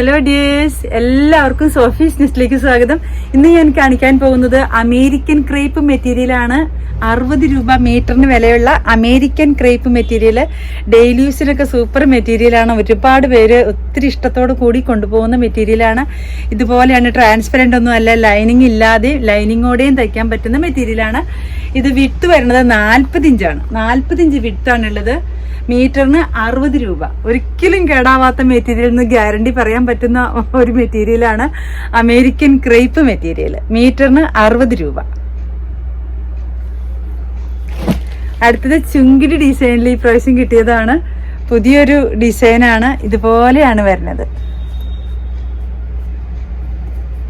Hello dears എല്ലാവർക്കും Sophie's നെസ്റ്റിലേക്ക് സ്വാഗതം. ഇന്ന് ഞാൻ കാണിക്കാൻ പോകുന്നത് അമേരിക്കൻ ക്രേപ്പ് മെറ്റീരിയലാണ് അറുപത് രൂപ മീറ്ററിന് വിലയുള്ള അമേരിക്കൻ ക്രേപ്പ് മെറ്റീരിയൽ ഡെയിലി യൂസിനൊക്കെ സൂപ്പർ മെറ്റീരിയലാണ് ഒരുപാട് പേര് ഒത്തിരി ഇഷ്ടത്തോടു കൂടി കൊണ്ടുപോകുന്ന മെറ്റീരിയലാണ് ഇതുപോലെയാണ് ട്രാൻസ്പെറന്റ് ഒന്നും അല്ല ലൈനിങ് ഇല്ലാതെ ലൈനിങ്ങോടെയും തയ്ക്കാൻ പറ്റുന്ന മെറ്റീരിയലാണ് ഇത് വിട്ട് വരുന്നത് നാൽപ്പത് ഇഞ്ചാണ്. നാൽപ്പത് ഇഞ്ച് വിട്ടാണുള്ളത് മീറ്ററിന് അറുപത് രൂപ. ഒരിക്കലും കേടാവാത്ത മെറ്റീരിയൽ എന്ന് ഗ്യാരണ്ടി പറയാൻ പറ്റുന്ന ഒരു മെറ്റീരിയലാണ് അമേരിക്കൻ ക്രേപ്പ് മെറ്റീരിയൽ. മീറ്ററിന് അറുപത് രൂപ. അടുത്തത് ചുങ്കിടി ഡിസൈനിൽ ഈ പ്രാവശ്യം കിട്ടിയതാണ്. പുതിയൊരു ഡിസൈനാണ് ഇതുപോലെയാണ് വരുന്നത്.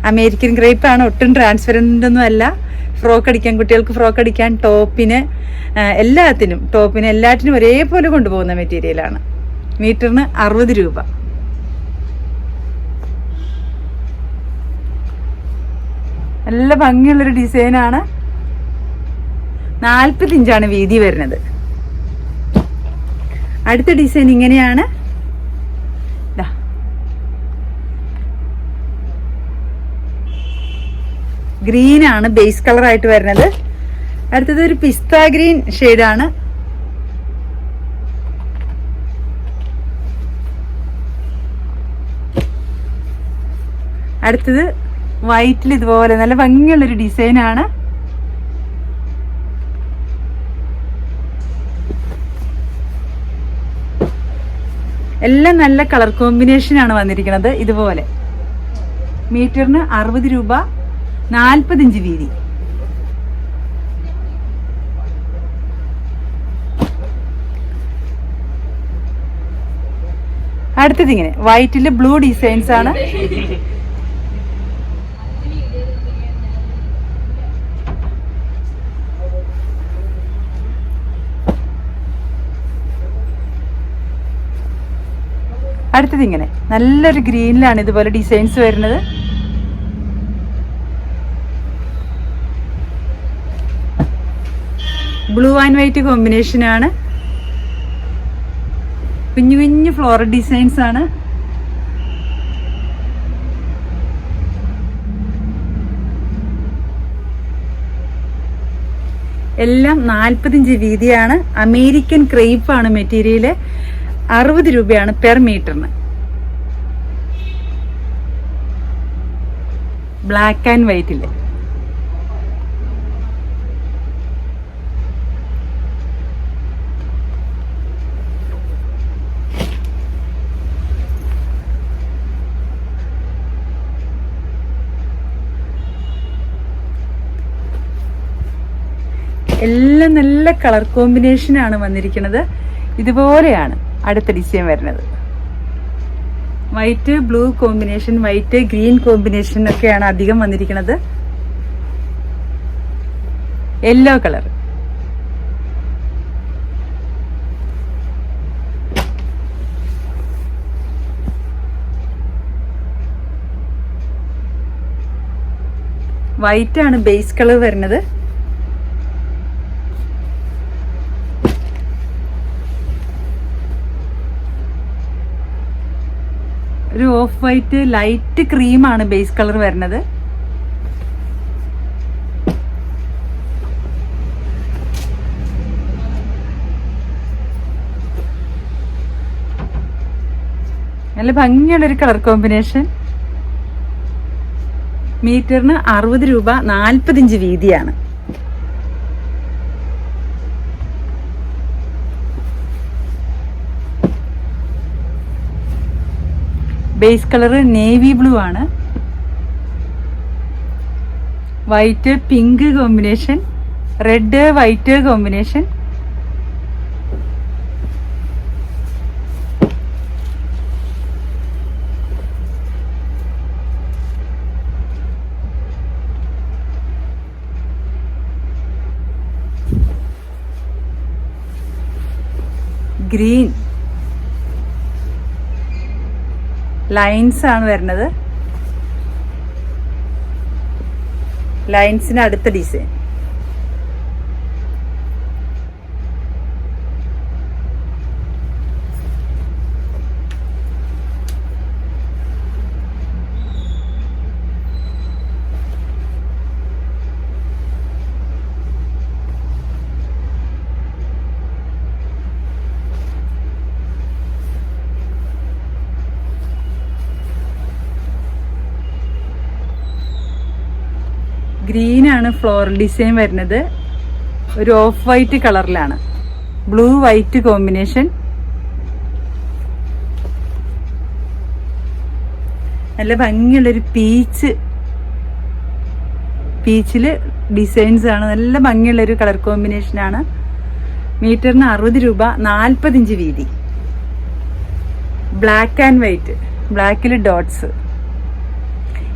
അമേരിക്കൻ ക്രേപ്പ് ആണ്. ഒട്ടും ട്രാൻസ്പെറന്റ് ഒന്നും അല്ല. ഫ്രോക്ക് അടിക്കാൻ കുട്ടികൾക്ക് ഫ്രോക്ക് അടിക്കാൻ ടോപ്പിന് എല്ലാത്തിനും ടോപ്പിന് എല്ലാറ്റിനും ഒരേപോലെ കൊണ്ടുപോകുന്ന മെറ്റീരിയലാണ് മീറ്ററിന് അറുപത് രൂപ. നല്ല ഭംഗിയുള്ളൊരു ഡിസൈനാണ് നാൽപ്പത് ഇഞ്ചാണ് വീതി വരുന്നത്. അടുത്ത ഡിസൈൻ ഇങ്ങനെയാണ്. ഗ്രീൻ ആണ് ബേസ് കളർ ആയിട്ട് വരുന്നത്. അടുത്തത് ഒരു പിസ്ത ഗ്രീൻ ആണ്. അടുത്തത് വൈറ്റിൽ ഇതുപോലെ നല്ല ഭംഗിയുള്ളൊരു ഡിസൈനാണ് എല്ലാം നല്ല കളർ കോമ്പിനേഷൻ ആണ് വന്നിരിക്കുന്നത് ഇതുപോലെ. മീറ്ററിന് അറുപത് രൂപ. നാൽപ്പത് ഇഞ്ച് വീതി. അടുത്തത് ഇങ്ങനെ. വൈറ്റിൽ ബ്ലൂ ഡിസൈൻസ് ആണ്. അടുത്തത് ഇങ്ങനെ. നല്ലൊരു ഗ്രീനിലാണ് ഇതുപോലെ ഡിസൈൻസ് വരുന്നത്. ബ്ലൂ ആൻഡ് വൈറ്റ് കോമ്പിനേഷൻ ആണ്. കുഞ്ഞു കുഞ്ഞു ഫ്ലോറൽ ഡിസൈൻസ് ആണ്. എല്ലാം നാൽപ്പത്തിയഞ്ച് വീതിയാണ്. അമേരിക്കൻ ക്രേപ്പ് ആണ് മെറ്റീരിയൽ അറുപത് രൂപയാണ് പെർ മീറ്ററിന് ബ്ലാക്ക് ആൻഡ് വൈറ്റിൽ എല്ലാം നല്ല കളർ കോമ്പിനേഷൻ ആണ് വന്നിരിക്കുന്നത്. ഇതുപോലെയാണ് അടുത്ത ഡിസൈൻ വരുന്നത്. White blue combination white green combination ഒക്കെയാണ് അധികം വന്നിരിക്കുന്നത്. യെല്ലോ കളർ വൈറ്റ് ആണ് ബേസ് കളർ വരുന്നത്. ഒരു ഓഫ് വൈറ്റ് ലൈറ്റ് ക്രീമാണ് ബേസ് കളർ വരുന്നത്. നല്ല ഭംഗിയുള്ളൊരു കളർ കോമ്പിനേഷൻ. മീറ്ററിന് അറുപത് രൂപ നാൽപ്പത്തിയഞ്ച് വീതിയാണ്. ബേസ് കളർ നേവി ബ്ലൂ ആണ്. White pink combination red white combination green lines ആണ് വരുന്നത്. ലൈൻസിന് അടുത്ത ഡിസൈൻ ഗ്രീനാണ് ഫ്ലോറൽ ഡിസൈൻ വരുന്നത്. ഒരു ഓഫ് വൈറ്റ് കളറിലാണ്. ബ്ലൂ വൈറ്റ് കോമ്പിനേഷൻ നല്ല ഭംഗിയുള്ളൊരു പീച്ച് പീച്ചിൽ ഡിസൈൻസ് ആണ്. നല്ല ഭംഗിയുള്ളൊരു കളർ കോമ്പിനേഷൻ ആണ്. മീറ്ററിന് അറുപത് രൂപ നാൽപ്പത് ഇഞ്ച് വീതി ബ്ലാക്ക് ആൻഡ് വൈറ്റ് ബ്ലാക്കിൽ ഡോട്ട്സ്